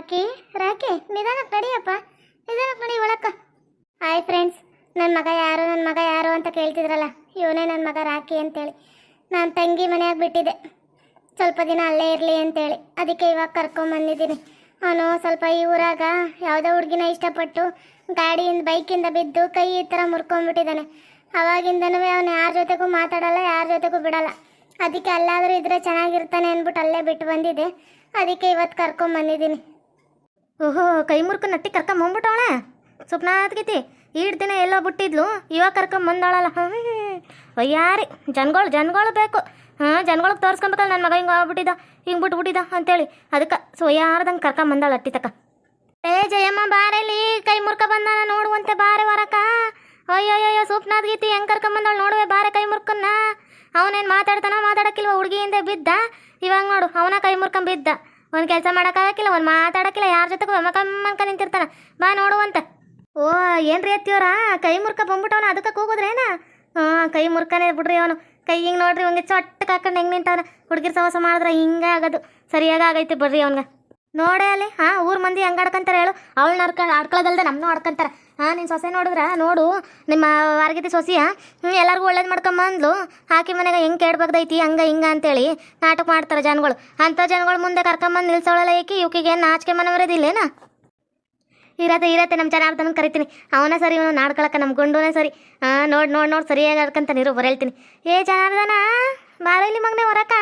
ರಾಕಿ ರಾಕಿ, ನಿಧಾನ ನಡಿಯಪ್ಪ, ನಿಧಾನ ನಡಿ ಒಳಕ್ಕ. ಹಾಯ್ ಫ್ರೆಂಡ್ಸ್ ನನ್ನ ಮಗ ಯಾರು ನನ್ನ ಮಗ ಯಾರು ಅಂತ ಕೇಳ್ತಿದ್ರಲ್ಲ, ಇವನೇ ನನ್ನ ಮಗ ರಾಕಿ ಅಂತೇಳಿ. ನಾನು ತಂಗಿ ಮನೆಯಾಗ ಬಿಟ್ಟಿದ್ದೆ. ಸ್ವಲ್ಪ ದಿನ ಅಲ್ಲೇ ಇರಲಿ ಅಂತೇಳಿ. ಅದಕ್ಕೆ ಇವಾಗ ಕರ್ಕೊಂಬಂದಿದ್ದೀನಿ ಅವನು ಸ್ವಲ್ಪ ಈ ಊರಾಗ ಯಾವುದೋ ಹುಡುಗಿನ ಇಷ್ಟಪಟ್ಟು ಗಾಡಿಯಿಂದ, ಬೈಕಿಂದ ಬಿದ್ದು ಕೈ ಈ ಥರ ಮುರ್ಕೊಂಡ್ಬಿಟ್ಟಿದ್ದಾನೆ. ಅವಾಗಿಂದನೂ ಅವನು ಯಾರ ಜೊತೆಗೂ ಮಾತಾಡಲ್ಲ, ಯಾರ ಜೊತೆಗೂ ಬಿಡಲ್ಲ. ಅದಕ್ಕೆ ಅಲ್ಲಾದರೂ ಇದ್ರೆ ಚೆನ್ನಾಗಿರ್ತಾನೆ ಅಂದ್ಬಿಟ್ಟು ಅಲ್ಲೇ ಬಿಟ್ಟು ಬಂದಿದ್ದೆ. ಅದಕ್ಕೆ ಇವತ್ತು ಕರ್ಕೊಂಬಂದಿದ್ದೀನಿ ಓಹೋ ಕೈ ಮುರ್ಕ ನಟ್ಟಿ ಕರ್ಕೊಂಡ್ ಬಂದ್ಬಿಟ್ಟವಳ ಸುಪ್ನಾತ್ಗಿತಿ ಈಡ್ ದಿನ ಎಲ್ಲ ಬಿಟ್ಟಿದ್ಲು ಇವಾಗ ಕರ್ಕೊಂಡ್ ಬಂದಾಳಲ್ಲ ಅಯ್ಯಾರಿ ಜನಗಳು ಜನಗಳು ಬೇಕು. ಹಾಂ ಜನಗಳಿಗೆ ತೋರಿಸ್ಕೊಬೇಕಲ್ಲ ನನ್ನ ಮಗ ಹಿಂಗೆ ಆಗ್ಬಿಟ್ಟಿದ್ದ ಹಿಂಗೆ ಬಿಟ್ಬಿಟ್ಟಿದ್ದ ಅಂತೇಳಿ. ಅದಕ್ಕೆ ಸೊ ಯಾರ್ದಂಗೆ ಕರ್ಕೊಂಡ್ ಬಂದಾಳ ಅಟ್ಟಿ ತಕ ಏ, ಜಯಮ್ಮ ಬಾರೆಲಿ ಕೈ ಮುರ್ಕ ಬಂದಾನ ನೋಡುವಂತೆ ಬಾರೆ ವರಕ ಅಯ್ಯಯ್ಯೋ ಸೂಪ್ನಾದ್ ಗೀತಿ ಹೆಂಗ್ ಬಂದಾಳ ನೋಡುವೆ ಬಾರೆ ಕೈ ಮುರ್ಕನ್ನ ಅವನೇನ್ ಮಾತಾಡ್ತಾನ ಮಾತಾಡಕ್ಕಿಲ್ವ ಹುಡುಗಿಯಿಂದ ಬಿದ್ದ? ಇವಾಗ ನೋಡು, ಅವನ ಕೈ ಮುರ್ಕೊಂಡ್ ಬಿದ್ದ. ಒಂದು ಕೆಲಸ ಮಾಡೋಕ್ಕಾಗಿಲ್ಲ ಒಂದು ಮಾತಾಡೋಕ್ಕಿಲ್ಲ, ಯಾರ ಜೊತೆಗೂ ಮಕ್ಕಮ್ಮನ್ಕ ನಿಂತಿರ್ತಾನ. ಬಾ ನೋಡುವಂತ ಓ, ಏನ್ರಿ ಎತ್ತಿಯವರ ಕೈ ಮುರ್ಕ ಬಂದ್ಬಿಟ್ಟವನ, ಅದಕ್ಕೆ ಕೂಗುದ್ರೇನ ಹಾಂ, ಕೈ ಮುರ್ಕನೇ ಬಿಡ್ರಿ ಅವನು. ಕೈ ಹಿಂಗೆ ನೋಡ್ರಿ ಹಂಗೆ ಚೊಟ್ಟ ಹಾಕೊಂಡು ಹೆಂಗೆ ನಿಂತಾನ. ಹುಡುಗಿರ್ ಸವಾಸ ಮಾಡಿದ್ರೆ ಹಿಂಗೆ ಆಗೋದು. ಸರಿಯಾಗಿ ಆಗೈತೆ ಬಿಡ್ರಿ ಅವನ್ಗ. ನೋಡೇ ಅಲ್ಲಿ, ಹಾಂ, ಊರ್ ಮಂದಿ ಹೆಂಗೆ ಆಡ್ಕೊಂತಾರೆ ಹೇಳು. ಅವಳನ್ನ ಆಡ್ಕ ಆಡ್ಕೊಳ್ಳೋದಲ್ದೆ ನಮ್ಮನ್ನೂ ಆಡ್ಕೊಂತಾರೆ. ಹಾಂ ನಿನ್ನ ಸೊಸೆ ನೋಡಿದ್ರ? ನೋಡು. ನಿಮ್ಮ ವಾರಗಿತಿ ಸೊಸೆಯ? ಎಲ್ಲರಿಗೂ ಒಳ್ಳೇದು ಮಾಡ್ಕೊಂಬಂದ್ಲು. ಹಾಕಿ ಮನೆಗೆ ಹೆಂಗೆ ಕೇಳ್ಬಾರ್ದೈತಿ ಹಂಗೆ ಹಿಂಗೆ ಅಂತೇಳಿ ನಾಟಕ ಮಾಡ್ತಾರೆ ಜನಗಳು. ಅಂಥ ಜನಗಳು ಮುಂದೆ ಕರ್ಕೊಂಬಂದು ನಿಲ್ಸೋಳಲ್ಲ ಏಕೆ? ಏನು ನಾಚಿಕೆ ಮನವರದಿಲ್ಲೇನ ಇರತ್ತೆ ಇರತ್ತೆ ನಮ್ಮ ಜನಾರ್ದನ ಕರಿತೀನಿ. ಅವನ ಸರಿ, ಇವನು ನಾಡ್ಕೊಳಕ್ಕೆ ನಮ್ಮ ಗುಂಡುನೇ ಸರಿ. ಹಾಂ ನೋಡಿ ನೋಡಿ ನೋಡಿ, ಸರಿಯಾಗಿ ಆಡ್ಕೊಂತಾನೆ ನೀರು ಬರೇಳ್ತೀನಿ ಏ, ಜನಾರ್ದನ, ಬಾರ ಮಗನೇ ಮಗನೆ ಹೊರಕ?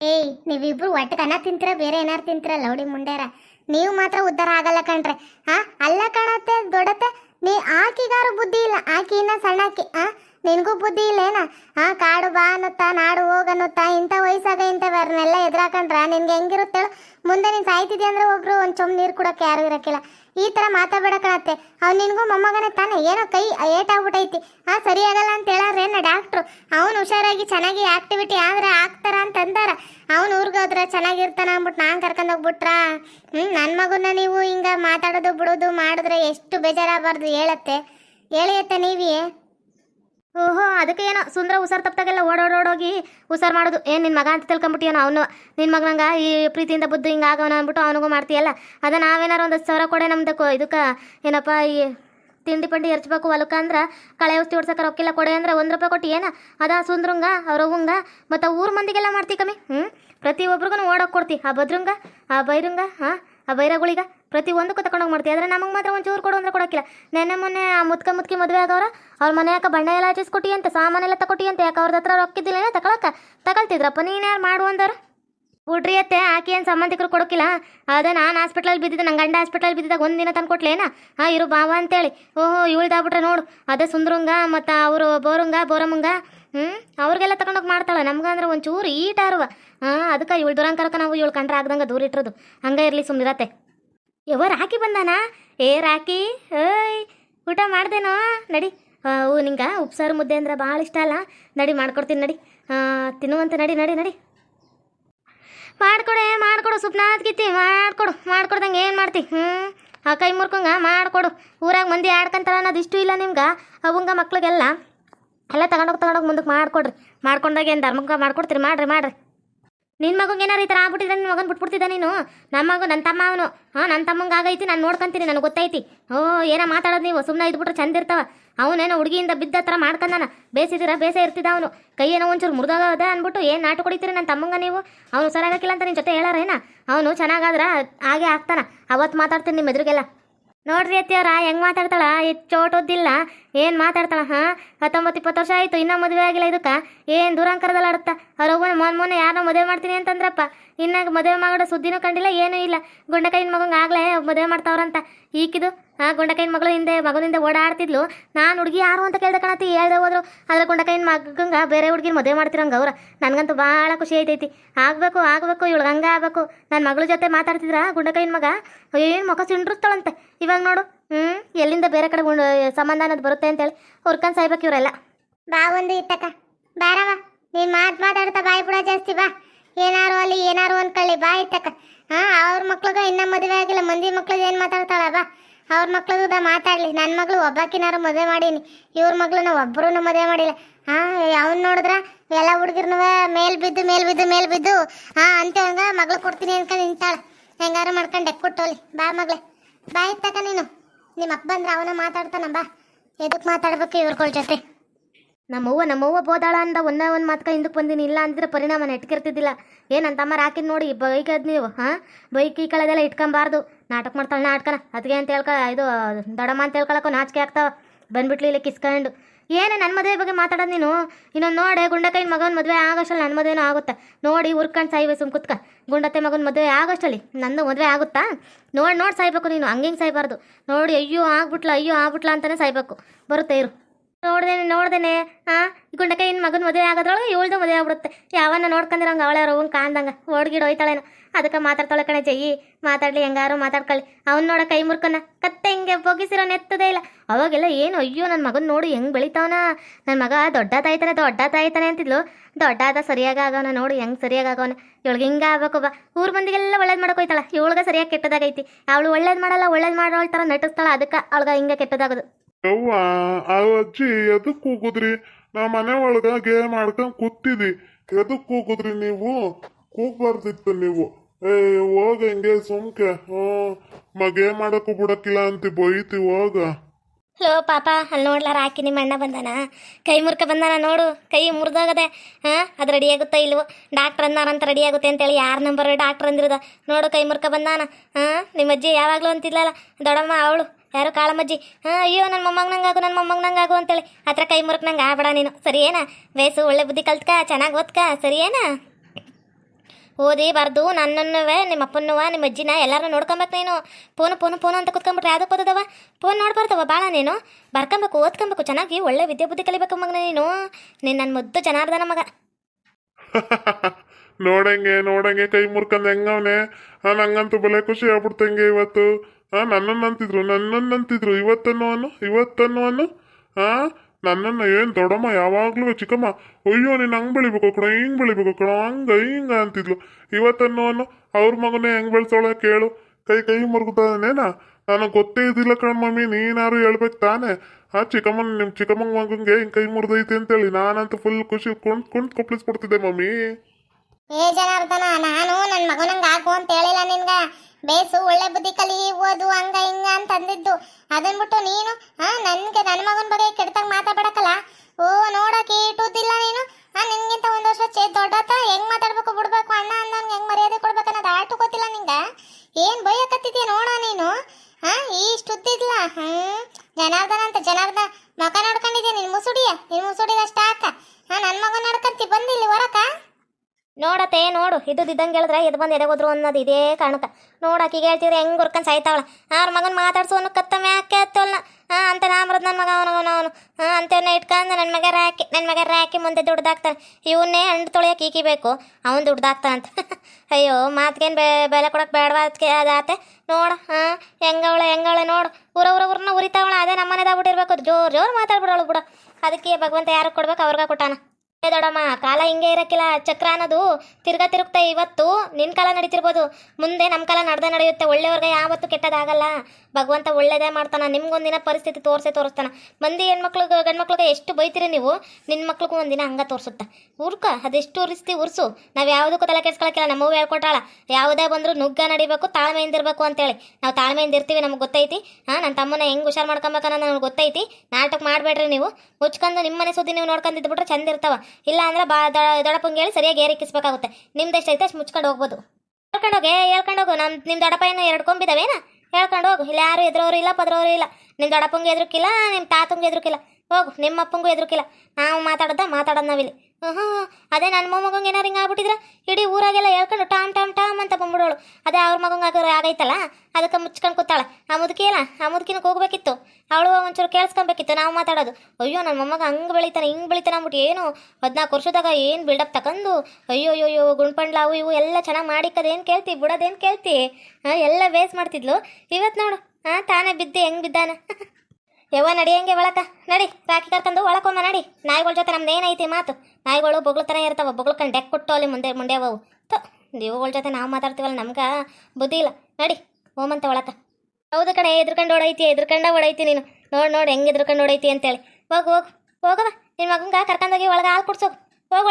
ಏಯ್, ನೀವಿಬ್ರು ಒಟ್ಟಿಗೆ ಅನ್ನ ತಿಂತೀರ, ಬೇರೆ ಏನಾರು ತಿಂತೀರ? ಲೌಡಿ ಮುಂಡೇರ ನೀವು ಮಾತ್ರ ಉದ್ಧಾರ ಆಗಲ್ಲ ಕಣ್ರೆ. ಹಾ ಅಲ್ಲ ಕಾಣತ್ತೆ, ದೊಡತ್ತೆ. ನೀ ಆಕಿಗಾರು ಬುದ್ಧಿ ಇಲ್ಲ. ಆಕಿನ ಸಣ್ಣಾಕಿ ಹಾ ನಿನಗೂ ಬುದ್ಧಿ ಇಲ್ಲೇನ? ಆ, ಕಾಡು ಬಾ ಅನ್ನುತ್ತಾ, ನಾಡು ಹೋಗನ್ನುತ್ತಾ ಇಂಥ ವಯಸ್ಸಾಗ ಇಂಥವ್ರನ್ನೆಲ್ಲ ಎದುರಾಕೊಂಡ್ರ? ನಿನ್ಗೆ ಹೆಂಗಿರುತ್ತೆ ಮುಂದೆ ನೀನು ಸಾಯ್ತಿದ್ಯ ಅಂದ್ರೆ ಒಬ್ರು ಒಂದು ಚೊಮ್ ನೀರು ಕೊಡಕ್ಕೆ ಯಾರು ಇರಕ್ಕಿಲ್ಲ. ಈ ಥರ ಮಾತಾಡ್ಬೇಡ ಕಣತ್ತೆ. ಅವ್ನು ನಿನಗೂ ಮೊಮ್ಮಗನೇ ತಾನೆ? ಏನೋ ಕೈ ಏಟಾಗ್ಬಿಟ್ಟೈತಿ ಆ, ಸರಿ ಆಗಲ್ಲ ಅಂತ ಹೇಳಾರೇನ ಡಾಕ್ಟ್ರು? ಅವನು ಹುಷಾರಾಗಿ ಚೆನ್ನಾಗಿ ಆಕ್ಟಿವಿಟಿ ಆದ್ರೆ ಆಗ್ತಾರ ಅಂತ ಅಂದಾರ. ಅವ್ನು ಊರಿಗೆ ಹೋದ್ರೆ ಚೆನ್ನಾಗಿರ್ತಾನ ಅಂದ್ಬಿಟ್ಟು ನಾನು ಕರ್ಕೊಂಡು ಹೋಗ್ಬಿಟ್ರ? ಹ್ಞೂ ನನ್ನ ಮಗುನ ನೀವು ಹಿಂಗೆ ಮಾತಾಡೋದು, ಬಿಡೋದು, ಮಾಡಿದ್ರೆ ಎಷ್ಟು ಬೇಜಾರಾಗಬಾರ್ದು ಹೇಳತ್ತೆ. ಹೇಳಿಯತ್ತೆ ನೀವೇ ಓಹೋ, ಅದಕ್ಕೆ ಏನೋ ಸುಂದರ ಹುಷಾರು ತಪ್ಪಾಗೆಲ್ಲ ಓಡೋಡೋಡೋಗಿ ಹುಷಾರು ಮಾಡೋದು. ಏನು ನಿನ್ನ ಮಗ ಅಂತ ತಿಳ್ಕೊಂಬಿಟ್ಟಿಯೋನು ಅವನು? ನಿನ್ನ ಮಗನಂಗ ಈ ಪ್ರೀತಿಯಿಂದ ಬುದ್ಧಿ ಹಿಂಗೆ ಆಗವನ ಅಂದ್ಬಿಟ್ಟು ಅವನಿಗೂ ಮಾಡ್ತೀಯಲ್ಲ? ಅದ ನಾವೇನಾರು ಒಂದು ಹತ್ತು ಸಾವಿರ ಕೊಡೆ ನಮ್ದು ಕೋ ಇದಕ್ಕೆ ಏನಪ್ಪ ಈ ತಿಂಡಿ ಪಂಡಿ ಎರ್ಚ್ಬೇಕು ಹೊಲಕ್ಕ ಅಂದ್ರೆ ಕಳೆ ಔಷಧಿ ಹೊಡ್ಸಕ್ಕೆ ರೊಕ್ಕಿಲ್ಲ ಕೊಡೆ ಅಂದ್ರೆ ಒಂದು ರೂಪಾಯಿ ಕೊಟ್ಟು ಏನ? ಅದ ಸುಂದ್ರಂಗ ಅವ್ರ ಅವ್ವಂಗ ಮತ್ತು ಊರ ಮಂದಿಗೆಲ್ಲ ಮಾಡ್ತಿ ಕಮ್ಮಿ ಹ್ಞೂ ಪ್ರತಿಯೊಬ್ರಿಗೂ ಓಡೋಕೆ ಕೊಡ್ತಿ. ಆ ಭದ್ರಂಗ, ಆ ಬೈರಂಗ ಹಾಂ ಆ ಬೈರಗಳಿಗ. ಪ್ರತಿ ಒಂದಕ್ಕೂ ತಗೊಂಡೋಗಿ ಮಾಡ್ತೀವಿ ಆದರೆ ನಮಗೆ ಮಾತ್ರ ಒಂಚೂರು ಕೊಡು ಅಂದ್ರೆ ಕೊಡೋಕ್ಕಿಲ್ಲ. ನೆನ್ನೆ ಮೊನ್ನೆ ಆ ಮುತ್ಕ ಮುತ್ಕಿ ಮದುವೆ ಆದವರ, ಅವ್ರ ಮನೆ ಯಾಕೆ ಬಣ್ಣ ಎಲ್ಲ ಹಚ್ಚಿಸ್ಕೊಟ್ಟಿ ಅಂತ ಸಾಮಾನೆಲ್ಲ ತಗೊಟ್ಟಿ ಅಂತ ಯಾಕೆ ಅವ್ರ ಹತ್ರ ರೊಕ್ಕಿದ್ದಿಲ್ಲ ತಗೊಳಕ್ಕೆ ತಗೊಳ್ತಿದ್ರಪ್ಪ ನೀನು ಯಾರು ಮಾಡು ಅಂದವ್ರು? ಹುಡ್ರಿ ಅತ್ತೆ, ಆಕೆ ಏನು ಸಂಬಂಧಿಕರು ಕೊಡೋಕ್ಕಿಲ್ಲ? ಅದೇ ನಾನು ಹಾಸ್ಪಿಟ್ಲಲ್ಲಿ ಬಿದ್ದಿದ್ದೆ ನಂಗೆ ಗಂಡ ಹಾಸ್ಪಿಟ್ಲಲ್ಲಿ ಬಿದ್ದಿದ್ದಾಗ ಒಂದು ದಿನ ತಂದು ಕೊಟ್ಲೇನ? ಹಾಂ ಇರು ಬಾವ ಅಂತೇಳಿ. ಓಹೋ ಇವಳ್ದಾಗ್ಬಿಟ್ರೆ ನೋಡು. ಅದೇ ಸುಂದ್ರಂಗ ಮತ್ತು ಅವರು ಬೋರಂಗ, ಬೋರಮ್ಮಂಗ ಹ್ಞೂ ಅವ್ರಿಗೆಲ್ಲ ತಗೊಂಡೋಗಿ ಮಾಡ್ತಾಳೆ. ನಮ್ಗೆ ಅಂದ್ರೆ ಒಂಚೂರು ಈಟಾರುವ ಹಾಂ ಅದಕ್ಕೆ ಇವಳು ದುರಂಕರಕ್ಕೆ ನಾವು ಇವಳು ಕಂಡ್ರೆ ಆಗ್ದಂಗೆ ದೂರ ಇಟ್ಟಿರೋದು. ಹಂಗೆ ಇರಲಿ ಸುಮ್ಮನಿರತ್ತೆ ಯವ್ವ ರಾಕಿ ಬಂದಾನ? ಏ ರಾಕಿ, ಏಯ್, ಊಟ ಮಾಡ್ದೇನೋ? ನಡಿ. ಅವು ನಿಂಗೆ ಉಪ್ಸಾರು ಮುದ್ದೆ ಅಂದ್ರೆ ಭಾಳ ಇಷ್ಟ ಅಲ್ಲ? ನಡಿ, ಮಾಡ್ಕೊಡ್ತೀನಿ, ನಡಿ. ತಿನ್ನುವಂತ ನಡಿ ನಡಿ ನಡಿ. ಮಾಡ್ಕೊಡೆ, ಮಾಡ್ಕೊಡು ಸುಪ್ನಾಥ್ ಗಿತ್ತಿ ಮಾಡ್ಕೊಡು, ಮಾಡ್ಕೊಡ್ದಂಗೆ ಏನು ಮಾಡ್ತಿ ಹ್ಞೂ ಆ ಕೈ ಮುರ್ಕೊಂಗ ಮಾಡ್ಕೊಡು. ಊರಾಗ ಮಂದಿ ಆಡ್ಕೊಂತಾರ ಅನ್ನೋದು ಇಷ್ಟು ಇಲ್ಲ ನಿಮ್ಗೆ? ಅವಂಗ ಮಕ್ಳಿಗೆಲ್ಲ ಎಲ್ಲ ತಗೊಂಡೋಗಿ ತಗೊಂಡೋಗಿ ಮುಂದಕ್ಕೆ ಮಾಡ್ಕೊಡ್ರಿ. ಮಾಡ್ಕೊಂಡಾಗ ಏನು ಧರ್ಮಕ್ಕೆ ಮಾಡ್ಕೊಡ್ತೀರಿ? ಮಾಡ್ರಿ ಮಾಡ್ರಿ. ನಿನ್ನ ಮಗಂಗೆ ಏನಾರು ಈ ಥರ ಆಗ್ಬಿಟ್ಟಿದ್ರೆ ನಿನ್ನ ಮಗನ ಬಿಟ್ಬಿಡ್ತಿದ್ದ ನೀನು? ನಮ್ಮ ಮಗು ನನ್ನ ತಮ್ಮ ಅವನು. ಹಾಂ ನನ್ನ ತಮ್ಮಂಗೆ ಆಗೈತಿ, ನಾನು ನೋಡ್ಕೊಂತೀನಿ, ನನಗೆ ಗೊತ್ತೈತಿ. ಓ, ಏನೋ ಮಾತಾಡೋದು ನೀವು ಸುಮ್ಮನೆ ಇದ್ಬಿಟ್ರೆ ಚಂದ ಇರ್ತಾವ. ಅವನೇನೋ ಹುಡುಗಿಯಿಂದ ಬಿದ್ದ ಥರ ಮಾಡ್ಕೊಂಡಾನ ಬೇಸಿದಿರ ಬೇಸೆ ಇರ್ತಿದ್ದ ಅವನು. ಕೈಯೇನೋ ಒಂಚೂರು ಮುರಿದೋಗದ ಅಂದ್ಬಿಟ್ಟು, ಏನು ನಾಟು ಕೊಡಿತೀರಿ ನನ್ನ ತಮ್ಮಂಗ ನೀವು? ಅವನು ಸರಿಯಾಗಿಲ್ಲ ಅಂತ ನಿನ್ನ ಜೊತೆ ಹೇಳಾರೇನ ಅವನು ಚೆನ್ನಾಗಾದ್ರ ಹಾಗೆ ಆಗ್ತಾನ. ಅವತ್ತು ಮಾತಾಡ್ತೀನಿ ನಿಮ್ಮ ಎದುರಿಗೆಲ್ಲ. ನೋಡ್ರಿ ಅತ್ತಿಯವ್ರ ಹೆಂಗ್ ಮಾತಾಡ್ತಾಳ? ಚೋಟೋದಿಲ್ಲ ಏನ್ ಮಾತಾಡ್ತಾಳ, ಹ? ಹತ್ತೊಂಬತ್ತು, ಇಪ್ಪತ್ತು ವರ್ಷ ಆಯ್ತು, ಇನ್ನೂ ಮದುವೆ ಆಗಿಲ್ಲ ಇದಕ್ಕ. ಏನ್ ದೂರಂಕರದಲ್ಲಿ ಆಡುತ್ತಾ? ಅವ್ರ ಹೋಗೋಣ ಮೊನ್ ಮೊನ್ನೆ ಯಾರನ್ನ ಮದುವೆ ಮಾಡ್ತೀನಿ ಅಂತಂದ್ರಪ್ಪ. ಇನ್ನಾಗ ಮದುವೆ ಮಾಡೋ ಸುದ್ದಿನೂ ಕಂಡಿಲ್ಲ, ಏನೂ ಇಲ್ಲ. ಗುಂಡಕೈನ ಮಗಂಗೆ ಆಗ್ಲೇ ಮದುವೆ ಮಾಡ್ತಾವ್ರಂತ. ಈಕಿದು ಆ ಗುಂಡಕೈನ ಮಗಳು ಹಿಂದೆ ಮಗನಿಂದ ಓಡಾಡ್ತಿದ್ಲು. ನಾನು ಹುಡುಗಿ ಯಾರು ಅಂತ ಕೇಳ್ದೆ ಕಣತಿ. ಹೇಳ್ದೆ ಹೋದ್ರು. ಅದ್ರ ಗುಂಡಕೈನ ಮಗಂಗ ಬೇರೆ ಹುಡುಗಿನ ಮದುವೆ ಮಾಡ್ತಿರಂಗ ಅವ್ರ. ನನಗಂತೂ ಭಾಳ ಖುಷಿ ಐತೈತಿ. ಆಗ್ಬೇಕು ಆಗ್ಬೇಕು, ಇವಳು ಹಂಗೆ ಆಗ್ಬೇಕು. ನನ್ನ ಮಗಳ ಜೊತೆ ಮಾತಾಡ್ತಿದ್ರ ಗುಂಡಕೈನ ಮಗ? ಏನು ಮುಖ ಸಿಂಡ್ರಿಸ್ತಾಳಂತೆ ಇವಾಗ ನೋಡು. ಹ್ಞೂ ಎಲ್ಲಿಂದ ಬೇರೆ ಕಡೆ ಗುಂಡ ಸಂಬಂಧ ಅನ್ನೋದು ಬರುತ್ತೆ ಅಂತೇಳಿ ಹುರ್ಕನ್ ಸಾಯ್ಬೇಕು ಇವರೆಲ್ಲ. ಬಾ ಒಂದು ಇತ್ತಕ್ಕ. ಬಾರವ. ನೀನ್ ಮಾತ್ ಮಾತಾಡ್ತಾ ಬಾಯಿ ಬಿಡ ಜಾಸ್ತಿ ಬಾ. ಏನಾರು ಅಲ್ಲಿ ಏನಾರು ಅನ್ಕೊಳ್ಳಿ. ಬಾ ಇತ್ತಕ್ಕ. ಹಾಂ, ಅವ್ರ ಮಕ್ಳಿಗೆ ಇನ್ನೂ ಮದುವೆ ಆಗಿಲ್ಲ. ಮಂದಿ ಮಕ್ಳಿಗೆ ಏನು ಮಾತಾಡ್ತಾಳ? ಬಾ. ಅವ್ರ ದಾ ಮಾತಾಡ್ಲಿ. ನನ್ನ ಮಗಳು ಒಬ್ಬಾಕಿನಾರು ಮದುವೆ ಮಾಡೀನಿ. ಇವ್ರ ಮಗಳನ್ನ ಒಬ್ಬರೂ ಮದುವೆ ಮಾಡಿಲ್ಲ. ಹಾಂ ಅವ್ನು ನೋಡಿದ್ರ ಎಲ್ಲ ಹುಡುಗಿರ್ನೂ ಮೇಲ್ ಬಿದ್ದು ಮೇಲ್ ಬಿದ್ದು ಮೇಲ್ ಬಿದ್ದು ಹಾ ಅಂತೇವಂಗ ಮಗಳು ಕೊಡ್ತೀನಿ ಅನ್ಕೊಂಡು ನಿಂತಾಳೆ. ಹೆಂಗಾರು ಮಾಡ್ಕೊಂಡು, ಕೊಟ್ಟೋಲಿ. ಬಾ ಮಗ್ಳೆ. ಬಾಯ್ ತಕ ನೀನು. ನಿಮ್ಮ ಅಪ್ಪ ಬಂದ್ರೆ ಅವನ ಮಾತಾಡ್ತಾನ, ಬಾ. ಎದಕ್ಕೆ ಮಾತಾಡ್ಬೇಕು ಇವ್ರಗಳ ಜೊತೆ? ನಮ್ಮವ್ವ ನಮ್ಮವ್ವ ಬೋದಾಳ ಅಂದ ಒಂದೇ ಒಂದು ಮಾತ್ಕ ಹಿಂದಕ್ಕೆ ಬಂದಿನಿ, ಇಲ್ಲ ಅಂದ್ರೆ ಪರಿಣಾಮ ನೆಟ್ಕಿರ್ತಿದ್ದಿಲ್ಲ. ಏನಂತ ಅಮ್ಮ ರಾಕಿ ನೋಡಿ, ಬೈಕ್ ಅದ್ ನೀವು, ಹಾಂ? ಬೈಕ್ ಈ ಕಳೆದೆಲ್ಲ ಇಟ್ಕೊಂಬಾರ್ದು. ನಾಟಕ ಮಾಡ್ತಾಳೆ ನಾಟಕನ. ಅದಕ್ಕೆ ಅಂತ ಹೇಳ್ಕ, ಇದು ದೊಡಮ್ಮ ಅಂತ ಹೇಳ್ಕೊಳಕ್ಕೋ ನಾಚಿಕೆ ಆಗ್ತಾವ. ಬಂದ್ಬಿಟ್ಲಿ ಇಲ್ಲಿ ಕಿಸ್ಕೊಂಡು. ಏನೇ ನನ್ನ ಮದುವೆ ಬಗ್ಗೆ ಮಾತಾಡೋದು ನೀನು? ಇನ್ನೊಂದು ನೋಡಿ, ಗುಂಡಕೈ ಮಗನ ಮದುವೆ ಆಗೋಷ್ಟಲ್ಲಿ ನನ್ನ ಮದುವೆನೂ ಆಗುತ್ತೆ? ನೋಡಿ ಉರ್ಕೊಂಡು ಸಾಯ್ಬೇ ಸುಮ್ ಕುತ್ಕ. ಗುಂಡತೆ ಮಗನ ಮದುವೆ ಆಗೋಷ್ಟಲ್ಲಿ ನಂದು ಮದುವೆ ಆಗುತ್ತಾ? ನೋಡಿ ನೋಡಿ ಸಾಯ್ಬೇಕು ನೀನು. ಹಂಗೆ ಸಾಯ್ಬಾರ್ದು. ನೋಡಿ, ಅಯ್ಯೋ ಆಗ್ಬಿಟ್ಲ ಅಯ್ಯೋ ಆಗ್ಬಿಟ್ಲ ಅಂತಲೇ ಸಾಯ್ಬೇಕು. ಬರುತ್ತೆ, ಇರು. ನೋಡ್ದೇನೆ ನೋಡ್ದೇನೆ. ಹಾ ಗುಂಡಕ್ಕೆ ಇನ್ನು ಮಗನ ಮದುವೆ ಆಗೋದ್ರೊಳಗೆ ಇವಳ್ದು ಮದುವೆ ಆಗ್ಬಿಡುತ್ತೆ. ಯಾವನ್ನ ನೋಡ್ಕೊಂಡಿರಂಗ ಅವಳೆ ರೋಗನ್ ಕಾಣ್ದಂಗ. ಓಡ್ಗಿಡ್ ಹೋಯ್ತಾಳೇನೋ. ಅದಕ್ಕೆ ಮಾತಾಡ್ತಾಳೆ ಕಣೆ ಜಯಿ ಮಾತಾಡ್ಲಿ ಹೆಂಗಾರು ಮಾತಾಡ್ಕೊಳ್ಳಿ. ಅವ್ನು ನೋಡ ಕೈ ಮುರ್ಕನ ಕತ್ತೆ ಹಿಂಗೆ ಬೋಗಿಸಿರೋ ನೆತ್ತದೇ ಇಲ್ಲ. ಅವಾಗೆಲ್ಲ ಏನು, ಅಯ್ಯೋ ನನ್ನ ಮಗನ ನೋಡು ಹೆಂಗ್ ಬೆಳಿತಾವನ. ನನ್ನ ಮಗ ದೊಡ್ಡ ತಾಯ್ತಾನೆ ದೊಡ್ಡ ತಾಯ್ತಾನೆ ಅಂತಿದ್ಲು. ದೊಡ್ಡ ಆದ ಸರಿಯಾಗಿ ಆಗೋನ ನೋಡು, ಹೆಂಗ್ ಸರಿಯಾಗಿ ಆಗೋನ ಇವಳಿಗೆ ಹಿಂಗೆ ಆಗ್ಬೇಕು ಬಾ. ಊರ್ ಮಂದಿಗೆಲ್ಲ ಒಳ್ಳೇದು ಮಾಡಕ್ ಹೋಯ್ತಾಳ. ಇವಳಿಗೆ ಸರಿಯಾಗಿ ಕೆಟ್ಟದಾಗೈತಿ. ಅವಳು ಒಳ್ಳೇದು ಮಾಡಲ್ಲ, ಒಳ್ಳೇದು ಮಾಡೋಳ್ತಾರ ನಟಿಸ್ತಾಳ. ಅದಕ್ಕೆ ಅವಳಿಗೆ ಹಿಂಗೆ ಕೆಟ್ಟದಾಗೋದು. ಯವ್ವ ಆ ಅಜ್ಜಿ, ಎದಕ್ ಕೂಗುದ್ರಿ? ನಾ ಮನೆ ಒಳಗ ಗೇಮ್ ಆಡ್ಕೊಂಡ್ ಕೂತಿದಿ ಎದಕ್ ಕೂಗುದ್ರಿ ನೀವು? ಕೂಗ್ಬಾರ್ದಿತ್ತು ನೀವು. ಏ, ಹೋಗ ಹಿಂಗೆ ಸುಮ್ಕೆ. ಮಗೇ ಗೇಮ್ ಆಡಕ್ಕೂ ಬಿಡಕ್ಕಿಲ್ಲ ಅಂತ ಬೈತಿ, ಹೋಗ. ಹಲೋ ಪಾಪ ಅಲ್ಲಿ ನೋಡ್ಲಾರ ಹಾಕಿ ನಿಮ್ಮ ಅಣ್ಣ ಬಂದಾನ? ಕೈ ಮುರ್ಕ ಬಂದಾನ ನೋಡು, ಕೈ ಮುರಿದೋಗದೆ, ಹಾ, ಅದು ರೆಡಿ ಆಗುತ್ತಾ ಇಲ್ವೋ? ಡಾಕ್ಟರ್ ಅಂದಾರಂತ ರೆಡಿ ಆಗುತ್ತೆ ಅಂತೇಳಿ ಯಾರ ನಂಬರ್ ಡಾಕ್ಟ್ರ್ ಅಂದಿರೋದ? ನೋಡು ಕೈ ಮುರ್ಕ ಬಂದಾನ, ಹಾ ನಿಮ್ಮ ಅಜ್ಜಿ ಯಾವಾಗಲೂ ಅಂತಿಲ್ಲಲ್ಲ ದೊಡಮ್ಮ ಅವಳು ಯಾರು ಕಾಳಮ್ಮಜ್ಜಿ ಹಾಂ, ಅಯ್ಯೋ ನನ್ನ ಮೊಮ್ಮಗ ನಂಗಾಗು ನನ್ನ ನಂಗಾಗು ಅಂತೇಳಿ. ಹತ್ರ ಕೈ ಮುರ್ಕ್ ನಂಗೆ ಆಗ್ಬೇಡ ನೀನು. ಸರಿ ವಯಸ್ಸು ಒಳ್ಳೆ ಬುದ್ಧಿ ಕಲ್ತ್ಕ, ಚೆನ್ನಾಗಿ ಓದ್ಕ, ಸರಿಯೇನಾ? ಓದಿ ಬರ್ದು ನನ್ನನ್ನುವೆ ನಿಮ್ಮ ಅಪ್ಪನ್ನುವ ನಿಮ್ಮ ಅಜ್ಜಿನ ಎಲ್ಲರೂ ನೋಡ್ಕೊಬೇಕು ನೀನು. ಫೋನು ಫೋನು ಫೋನು ಅಂತ ಕುತ್ಕೊಂಡ್ಬಿಟ್ರೆ ಯಾವ್ದಕ್ಕೆ ಓದದವ? ಫೋನ್ ನೋಡ್ಬಾರ್ದವ ಭಾಳ ನೀನು. ಬರ್ಕೊಬೇಕು, ಓದ್ಕೊಬೇಕು, ಚೆನ್ನಾಗಿ ಒಳ್ಳೆ ವಿದ್ಯೆ ಬುದ್ಧಿ ಕಲಿಬೇಕು ಮಗನ ನೀನು. ನೀನು ನನ್ನ ಮುದ್ದು ಜನಾರ್ದನ ಮಗ. ನೋಡಂಗೆ ನೋಡಂಗೆ ಕೈ ಮುರ್ಕಂದ್ ಹೆಂಗವನೆ? ನಂಗಂತೂ ಬಲೆ ಖುಷಿ ಆಗ್ಬಿಡ್ತಂಗೆ ಇವತ್ತು. ಹಾ ಇವತ್ತನ್ನು ನನ್ನನ್ನಂತಿದ್ರು. ಇವತ್ತನ್ನೋನು ಇವತ್ತನ್ನೋನು. ಆ, ನನ್ನನ್ನು ಏನು ದೊಡ್ಡಮ್ಮ ಯಾವಾಗ್ಲೂ ಚಿಕ್ಕಮ್ಮ. ಅಯ್ಯೋ, ನೀನು ಹಂಗೆ ಬೆಳಿಬೇಕು ಕಣ, ಹಿಂಗೆ ಬೆಳಿಬೇಕು ಕಣ, ಹಂಗ, ಹಿಂಗ ಅಂತಿದ್ಲು. ಇವತ್ತನ್ನೋನು, ಅವ್ರ ಮಗನೇ ಹೆಂಗೆ ಬೆಳೆಸೋಳ ಕೇಳು. ಕೈ ಕೈ ಮುರುಗುತ್ತಾನೇನ ನನಗೆ ಗೊತ್ತೇ ಇದ್ದಿಲ್ಲ ಕಣ ಮಮ್ಮಿ, ನೀನಾರು ಹೇಳ್ಬೇಕು ತಾನೆ. ಆ, ಚಿಕ್ಕಮ್ಮನ ನಿಮ್ಮ ಚಿಕ್ಕಮ್ಮನ ಮಗನಿಗೆ ಹಿಂಗೆ ಕೈ ಮುರಿದೈತೆ ಅಂತೇಳಿ ನಾನಂತೂ ಫುಲ್ ಖುಷಿ ಕುಣ್ ಕುಂತ್ ಕೊಪ್ಳಿಸ್ಬಿಡ್ತಿದ್ದೆ ಮಮ್ಮಿ. ಏ ಜನಾರ್ದನ, ನಾನು ನನ್ನ ಮಗನಂಗ ಹಾಕು ಅಂತ ಹೇಳಿಲ್ಲ ನಿನ್ಗ. ಬೇಸು, ಒಳ್ಳೆ ಬುದ್ಧಿ ಕಲಿ, ಓದು, ಹಂಗ, ಹಿಂಗ ಅಂತ ಅಂದಿದ್ದು. ಅದನ್ ಬಿಟ್ಟು ನೀನು ಹಾ ನನ್ಗೆ ನನ್ನ ಮಗನ ಬಗ್ಗೆ ಕೆಡ್ತಾಗ ಮಾತಾಡ್ಬೇಡಕ್ಕಲ್ಲ. ಓ, ನೋಡಕ್ಕೆ ಇಟ್ಟುದಿಲ್ಲ ನೀನು. ಹಾ ನಿನ್ಗಿಂತ ಒಂದು ವರ್ಷ ಚೇ ಹೆಂಗ್ ಮಾತಾಡ್ಬೇಕು, ಬಿಡ್ಬೇಕು, ಅಣ್ಣ ಅಂದವ್ನಿಗೆ ಹೆಂಗ್ ಮರ್ಯಾದೆ ಕೊಡ್ಬೇಕು ಅನ್ನೋದು ಆಟು ಗೊತ್ತಿಲ್ಲ ನಿಂಗ ಏನ್ ಬೈಯಕತ್ತಿದ್ಯ ನೋಡ ನೀನು. ಹಾ ಇಷ್ಟುದ್ದಿಲ್ಲ ಹ್ಮ್, ಜನಾರ್ದನ ಮಕ ನೋಡ್ಕೊಂಡಿದ್ಯಾ ನಿನ್ ಮುಸುಡಿಯ ನಿನ್ ಮುಸುಡಿದ ಅಷ್ಟ ಹಾಕ ಹಾ ನನ್ ಮಗನ್ ನೋಡ್ಕಂತಿ ಬಂದಿಲ್ಲಿ ಹೊರಕ ನೋಡತ್ತೆ ನೋಡು ಇದ್ದಿದ್ದಂಗೆ ಹೇಳಿದ್ರೆ ಇದು ಬಂದು ಎದೆಗೋದ್ರು ಅನ್ನೋದು ಇದೇ ಕಾರಣಕ್ಕೆ ಅಕ್ಕಿಗೆ ಹೇಳ್ತಿದ್ರೆ ಹೆಂಗೆ ಹುರ್ಕೊಂಡು ಸಾಯ್ತಾವಳ. ಅವ್ರ ಮಗನ ಮಾತಾಡ್ಸು ಅನ್ನೋ ಕತ್ತಮ್ಮೆ ಮ್ಯಾಕೆ ಹತ್ತೋಲ್ನ ಅಂತ ನಾಮ್ರದ್ ನನ್ನ ಮಗ ಅವನು ಅವನು ಹಾಂ ಅಂತವನ್ನ ಇಟ್ಕೊಂಡು ನನ್ನ ಮಗ ರಾಕಿ ನನ್ನ ಮಗ ರಾಕಿ ಮುಂದೆ ದುಡ್ದಾಕ್ತಾನೆ ಇವನ್ನೇ ಹಣ್ಣು ತೊಳೆಯಕ್ಕೆ ಈಕಿಬೇಕು ಅವನು ದುಡ್ದಾಕ್ತಾನಂತ ಅಯ್ಯೋ, ಮಾತ್ಗೇನು ಬೆಲೆ ಕೊಡೋಕೆ ಬೇಡವಾ ಅದಕ್ಕೆ ಅದಾತೆ ನೋಡು ಹಾಂ ಹೆಂಗವಳೆ ಹೆಂಗವಳೆ ನೋಡು. ಊರ ಊರ ಊರನ್ನ ಉರಿತಾವಳ, ಅದೇ ನಮ್ಮನೆದಾಗ್ಬಿಟ್ಟಿರ್ಬೇಕು ಜೋರು ಜೋರು ಮಾತಾಡ್ಬಿಡೋಳು ಬಿಡು. ಅದಕ್ಕೆ ಭಗವಂತ ಯಾರು ಕೊಡ್ಬೇಕು ಅವ್ರಿಗೆ ಕೊಟ್ಟಾನ. ದೊಡಮ್ಮ ಕಾಲ ಹಿಂಗೆ ಇರಕ್ಕಿಲ್ಲ. ಚಕ್ರ ಅನ್ನೋದು ತಿರ್ಗಾ ತಿರುಗ್ತಾ ಇವತ್ತು ನಿನ್ನ ಕಾಲ ನಡೀತಿರ್ಬೋದು. ಮುಂದೆ ನಮ್ಮ ಕಾಲ ನಡೆದೇ ನಡೆಯುತ್ತೆ. ಒಳ್ಳೆಯವ್ರಿಗೆ ಯಾವತ್ತು ಕೆಟ್ಟದಾಗಲ್ಲ. ಭಗವಂತ ಒಳ್ಳೇದೇ ಮಾಡ್ತಾನ. ನಿಮ್ಗೊಂದಿನ ಪರಿಸ್ಥಿತಿ ತೋರಿಸೇ ತೋರಿಸ್ತಾನ. ಮಂದಿ ಹೆಣ್ಮಕ್ಳಿಗೆ ಗಂಡ್ಮಕ್ಳಿಗೆ ಎಷ್ಟು ಬೈತೀರಿ ನೀವು? ನಿನ್ನ ಮಕ್ಳಿಗೂ ಒಂದಿನ ಹಂಗ ತೋರಿಸುತ್ತೆ. ಉರ್ಕ ಅದೆಷ್ಟು ಉರಿಸ್ತಿ ಉರ್ಸು. ನಾವು ಯಾವುದಕ್ಕೂ ತಲೆ ಕೆಡ್ಸ್ಕೊಳಕ್ಕಿಲ್ಲ. ನಮ್ಮವ್ವ ಹೇಳ್ಕೊಟ್ಟಾಳ ಯಾವುದೇ ಬಂದರೂ ನುಗ್ಗ ನಡಿಬೇಕು, ತಾಳ್ಮೆಯಿಂದ ಇರಬೇಕು ಅಂತೇಳಿ. ನಾವು ತಾಳ್ಮೆಯಿಂದ ಇರ್ತೀವಿ, ನಮ್ಗೆ ಗೊತ್ತೈತಿ. ಹಾಂ ನನ್ನ ತಮ್ಮನ ಹೆಂಗೆ ಹುಷಾರ್ ಮಾಡ್ಕೊಬೇಕನ್ನೋ ನನಗೆ ಗೊತ್ತೈತಿ. ನಾಟಕ ಮಾಡಬೇಡ್ರಿ ನೀವು. ಮುಚ್ಕೊಂಡು ನಿಮ್ಮನೆ ಸುದ್ದಿ ನೀವು ನೋಡ್ಕೊಂಡಿದ್ಬಿಟ್ರೆ ಚಂದ ಇರ್ತಾವ. ಇಲ್ಲ ಅಂದ್ರೆ ಬಾ ದೊಡಪ್ಪಂಗೆ ಹೇಳಿ ಸರಿಯಾಗಿ ಏರಿಕ್ಕಿಸ್ಬೇಕಾಗುತ್ತೆ ನಿಮ್ದು ಎಷ್ಟೈತೆ ಅಷ್ಟು ಮುಚ್ಕೊಂಡು ಹೋಗ್ಬೋದು. ಹೇಳ್ಕೊಂಡೋಗಿ ಹೇಳ್ಕೊಂಡೋಗು ನಮ್ಮ ನಿಮ್ಮ ದೊಡ್ಡಪ್ಪ ಏನು ಎರಡು ಕೊಂಬಿದಾವೇನ ಹೇಳ್ಕೊಂಡು ಹೋಗು. ಇಲ್ಲ, ಯಾರು ಎದುರವ್ರು ಇಲ್ಲ, ಪದ್ರೋರು ಇಲ್ಲ. ನಿಮ್ಮ ದೊಡ್ಡಪ್ಪಂಗೆ ಎದುರುಕಿಲ್ಲ ನಿಮ್ಮ ತಾತಂಗೆ ಎದುರುಕಿಲ್ಲ. ಹೋಗು, ನಿಮ್ಮ ಅಪ್ಪಂಗೂ ಎದುರುಕಿಲ್ಲ. ನಾವು ಮಾತಾಡೋದ? ಮಾತಾಡೋದು ನಾವಿಲ್ಲಿ. ಹ್ಞೂ ಅದೇ ನನ್ನ ಮೊಮ್ಮಗಂಗೆ ಏನಾರು ಹಿಂಗೆ ಆಗ್ಬಿಟ್ಟಿದ್ರೆ? ಇಡೀ ಊರಾಗೆಲ್ಲ ಹೇಳ್ಕೊಂಡು ಟಾಮ್ ಟಾಮ್ ಟಾಮ್ ಅಂತ ಬಂದ್ಬಿಡೋಳು. ಅದೇ ಅವ್ರ ಮಗಂಗೆ ಆಗೋ ಆಗೈತಲ್ಲ ಅದಕ್ಕೆ ಮುಚ್ಕೊಂಡು ಕೂತಾಳೆ. ಆ ಮುದುಕಿಯಲ್ಲ ಆ ಮುದುಕಿನ ಹೋಗ್ಬೇಕಿತ್ತು. ಅವಳು ಒಂಚೂರು ಕೇಳಿಸ್ಕೊಬೇಕಿತ್ತು ನಾವು ಮಾತಾಡೋದು. ಅಯ್ಯೋ ನನ್ನ ಮೊಮ್ಮಗ ಹಂಗೆ ಬೆಳಿತಾನೆ, ಹಿಂಗೆ ಬೆಳಿತಾನೆ ಅಂದ್ಬಿಟ್ಟು ಏನು? ಹದಿನಾಲ್ಕು ವರ್ಷದಾಗ ಏನು ಬಿಲ್ಡಪ್ ತಗೊಂಡು ಅಯ್ಯೋ ಅಯ್ಯೋ ಗುಂಡ್ಪಂಡ್ಲ ಅವು ಇವು ಎಲ್ಲ ಚೆನ್ನಾಗಿ ಮಾಡಿಕ್ಕದೇನು ಕೇಳ್ತಿ? ಬಿಡೋದೇನು ಕೇಳ್ತಿ? ಹಾಂ, ಎಲ್ಲ ವೇಸ್ಟ್ ಮಾಡ್ತಿದ್ಲು. ಇವತ್ತು ನೋಡು. ಹಾಂ ತಾನೇ ಬಿದ್ದು, ಹೆಂಗೆ ಬಿದ್ದಾನ? ಯವ್ವ ನಡಿಯಂಗೆ ಒಳಕ. ನಡಿ, ರಾಖಿ ಕರ್ಕೊಂಡು ಒಳಕೊಮ್ಮ ನಡಿ. ನಾಯಿಗಳ ಜೊತೆ ನಮ್ದು ಏನೈತಿ ಮಾತು? ನಾಯಿಗಳು ಬೊಗಳ್ತಾನೆ ಇರ್ತಾವ ಬೊಗಳ್ಕೊಂಡು ಡೆಕ್ ಕೊಟ್ಟು ಅಲ್ಲಿ ಮುಂದೆ ಮುಂಡೆ ಅವು ತ ದೇವುಗಳ ಜೊತೆ ನಾವು ಮಾತಾಡ್ತೀವಲ್ಲ, ನಮ್ಗೆ ಬುದ್ಧಿ ಇಲ್ಲ. ನಡಿ ಓಮಂತ ಒಳಕ. ಹೌದು ಕಣೆ, ಎದ್ರಕಂಡು ಓಡೈತಿ, ಎದ್ರಕಂಡ ಓಡೈತಿ ನೀನು. ನೋಡಿ ನೋಡಿ, ಹೆಂಗೆ ಎದ್ರಕಂಡು ಓಡೈತಿ ಅಂತೇಳಿ. ಹೋಗು ಹೋಗು ಹೋಗವ ನಿನ್ನ ಮಗಂಗ ಕರ್ಕೊಂಡೋಗಿ ಒಳಗೆ ಹಾಲು ಕುಡ್ಸೋಗು. ಹೋಗು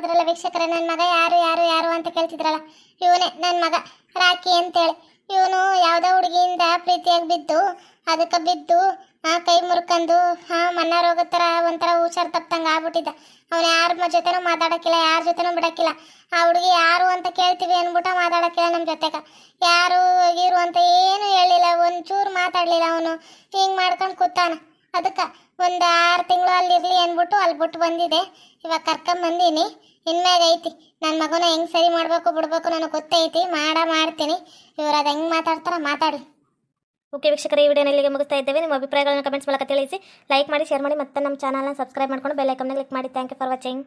ನೋಡಿದ್ರಲ್ಲ ವೀಕ್ಷಕರ ನನ್ನ ಮಗ ಯಾರು ಯಾರು ಯಾರು ಅಂತ ಕೇಳ್ತಿದ್ರಲ್ಲ. ಇವನೇ ನನ್ನ ಮಗ ರಾಕಿ ಅಂತೇಳಿ. ಇವನು ಯಾವುದೋ ಹುಡುಗಿಯಿಂದ ಪ್ರೀತಿಯಾಗಿ ಬಿದ್ದು ಅದಕ್ಕೆ ಬಿದ್ದು, ಆ, ಕೈ ಮುರ್ಕಂದು ಹಾ ಮನ್ನಾರ್ ಹೋಗೋ ಥರ ಒಂಥರ ಹುಷಾರು ತಪ್ಪಂಗೆ ಆಗ್ಬಿಟ್ಟಿದ್ದ. ಅವನು ಯಾರ ಜೊತೆನೂ ಮಾತಾಡೋಕ್ಕಿಲ್ಲ, ಯಾರ ಜೊತೆನೂ ಬಿಡೋಕ್ಕಿಲ್ಲ. ಆ ಹುಡುಗಿ ಯಾರು ಅಂತ ಕೇಳ್ತೀವಿ ಅಂದ್ಬಿಟ್ಟು ಮಾತಾಡೋಕ್ಕಿಲ್ಲ ನಮ್ಮ ಜೊತೆಗೆ. ಯಾರು ಇರು ಅಂತ ಏನು ಹೇಳಿಲ್ಲ ಒಂಚೂರು ಮಾತಾಡಲಿಲ್ಲ ಅವನು. ಹಿಂಗೆ ಮಾಡ್ಕೊಂಡು ಕೂತಾನ. ಅದಕ್ಕೆ ಒಂದು ಆರು ತಿಂಗಳು ಅಲ್ಲಿರಲಿ ಅಂದ್ಬಿಟ್ಟು ಅಲ್ಲಿ ಬಿಟ್ಟು ಬಂದಿದೆ. ಇವಾಗ ಕರ್ಕೊಂಬಂದೀನಿ ಇನ್ಮ್ಯಾಗ ಐತಿ. ನನ್ನ ಮಗನ ಹೆಂಗೆ ಸರಿ ಮಾಡಬೇಕು ಬಿಡ್ಬೇಕು ನನಗೆ ಗೊತ್ತೈತಿ. ಮಾಡ ಮಾಡ್ತೀನಿ. ಇವ್ರು ಅದು ಹೆಂಗೆ ಮಾತಾಡ್ತಾರ ಮಾತಾಡಿ. ಓಕೆ ವೀಕ್ಷಕರ, ಈ ವಿಡಿಯೋನ ಇಲ್ಲಿಗೆ ಮುಗಿಸ್ತಾ ಇದ್ದೇವೆ. ನಿಮ್ಮ ಅಭಿಪ್ರಾಯಗಳನ್ನು ಕಮೆಂಟ್ಸ್ ಮೂಲಕ ತಿಳಿಸಿ. ಲೈಕ್ ಮಾಡಿ ಶೇರ್ ಮಾಡಿ, ಮತ್ತೆ ನಮ್ಮ ಚಾನಲ್ನ ಸಬ್ಸ್ಕ್ರೈಬ್ ಮಾಡ್ಕೊಂಡು ಬೆಲ್ ಐಕನ್ನ ಕ್ಲಿಕ್ ಮಾಡಿ. Thank you for watching